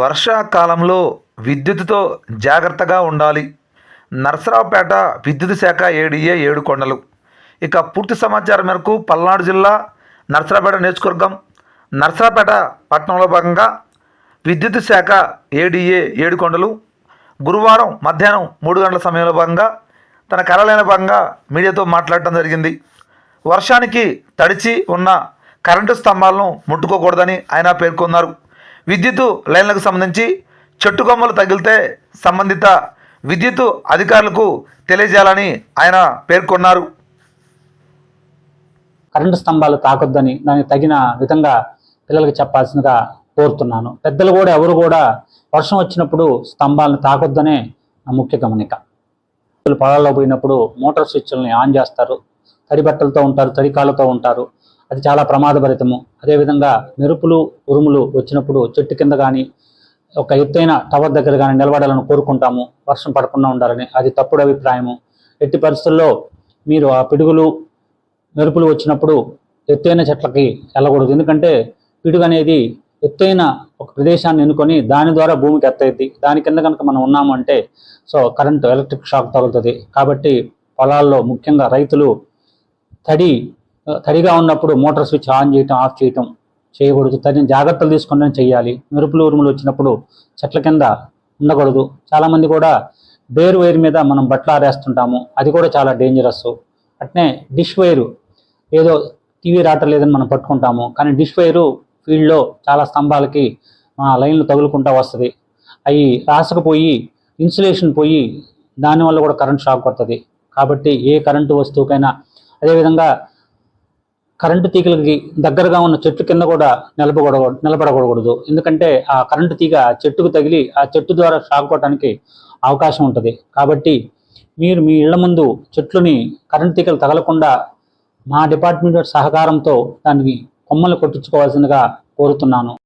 వర్షాకాలంలో విద్యుత్తుతో జాగ్రత్తగా ఉండాలి. నర్సరావుపేట విద్యుత్ శాఖ ఏడీఏ ఏడు కొండలు. ఇక పూర్తి సమాచారం మేరకు పల్నాడు జిల్లా నర్సరావుపేట నియోజకవర్గం నర్సరావుపేట పట్టణంలో భాగంగా విద్యుత్ శాఖ ఏడీఏ ఏడు కొండలు గురువారం మధ్యాహ్నం మూడు గంటల సమయంలో భాగంగా తన కార్యాలయంలో భాగంగా మీడియాతో మాట్లాడటం జరిగింది. వర్షానికి తడిచి ఉన్న కరెంటు స్తంభాలను ముట్టుకోకూడదని ఆయన పేర్కొన్నారు. విద్యుత్ లైన్లకు సంబంధించి చెట్టు కొమ్మలు తగిలితే సంబంధిత విద్యుత్ అధికారులకు తెలియజేయాలని ఆయన పేర్కొన్నారు. కరెంటు స్తంభాలు తాకొద్దని దానికి తగిన విధంగా పిల్లలకి చెప్పాల్సిందిగా కోరుతున్నాను. పెద్దలు కూడా ఎవరు కూడా వర్షం వచ్చినప్పుడు స్తంభాలను తాకొద్దనే నా ముఖ్య గమనిక. పొలాల్లో పోయినప్పుడు మోటార్ స్విచ్లని ఆన్ చేస్తారు. తడి బట్టలతో ఉంటారు తడి కాళ్ళతో ఉంటారు. అది చాలా ప్రమాదభరితము. అదేవిధంగా మెరుపులు ఉరుములు వచ్చినప్పుడు చెట్టు కింద కానీ ఒక ఎత్తైన టవర్ దగ్గర కానీ నిలబడాలని కోరుకుంటాము. వర్షం పడకుండా ఉండాలని అది తప్పుడు అభిప్రాయము. ఎట్టి పరిస్థితుల్లో మీరు ఆ పిడుగులు మెరుపులు వచ్చినప్పుడు ఎత్తైన చెట్లకి వెళ్ళకూడదు. ఎందుకంటే పిడుగు అనేది ఎత్తైన ఒక ప్రదేశాన్ని ఎన్నుకొని దాని ద్వారా భూమికి ఎత్తైద్ది. దాని కింద కనుక మనం ఉన్నాము అంటే సో కరెంటు ఎలక్ట్రిక్ షాక్ తగులుతుంది. కాబట్టి పొలాల్లో ముఖ్యంగా రైతులు తడి తడిగా ఉన్నప్పుడు మోటార్ స్విచ్ ఆన్ చేయటం ఆఫ్ చేయటం చేయకూడదు. తగిన జాగ్రత్తలు తీసుకుంటే చేయాలి మెరుపులు ఉరుములు వచ్చినప్పుడు చెట్ల కింద ఉండకూడదు. చాలామంది కూడా బేర్ వైర్ మీద మనం బట్టలు ఆరేస్తుంటాము. అది కూడా చాలా డేంజరస్ అట్నే డిష్ వైరు ఏదో టీవీ రావట్లేదని మనం పట్టుకుంటాము. కానీ డిష్ వైరు ఫీల్డ్లో చాలా స్తంభాలకి లైన్లు తగులుకుంటా వస్తుంది. అవి రాసకపోయి ఇన్సులేషన్ పోయి దానివల్ల కూడా కరెంట్ షాక్ కొడుతుంది. కాబట్టి ఏ కరెంటు వస్తువుకైనా అదేవిధంగా కరెంటు తీగలకి దగ్గరగా ఉన్న చెట్టు కింద కూడా నిలబడకూడదు నిలబడకూడదు. ఎందుకంటే ఆ కరెంటు తీగ చెట్టుకు తగిలి ఆ చెట్టు ద్వారా షాక్ కొట్టడానికి అవకాశం ఉంటుంది. కాబట్టి మీరు మీ ఇళ్ళ ముందు చెట్లుని కరెంటు తీగలు తగలకుండా మా డిపార్ట్మెంట్ సహకారంతో దానికి కొమ్మలు కొట్టించుకోవాల్సిందిగా కోరుతున్నాను.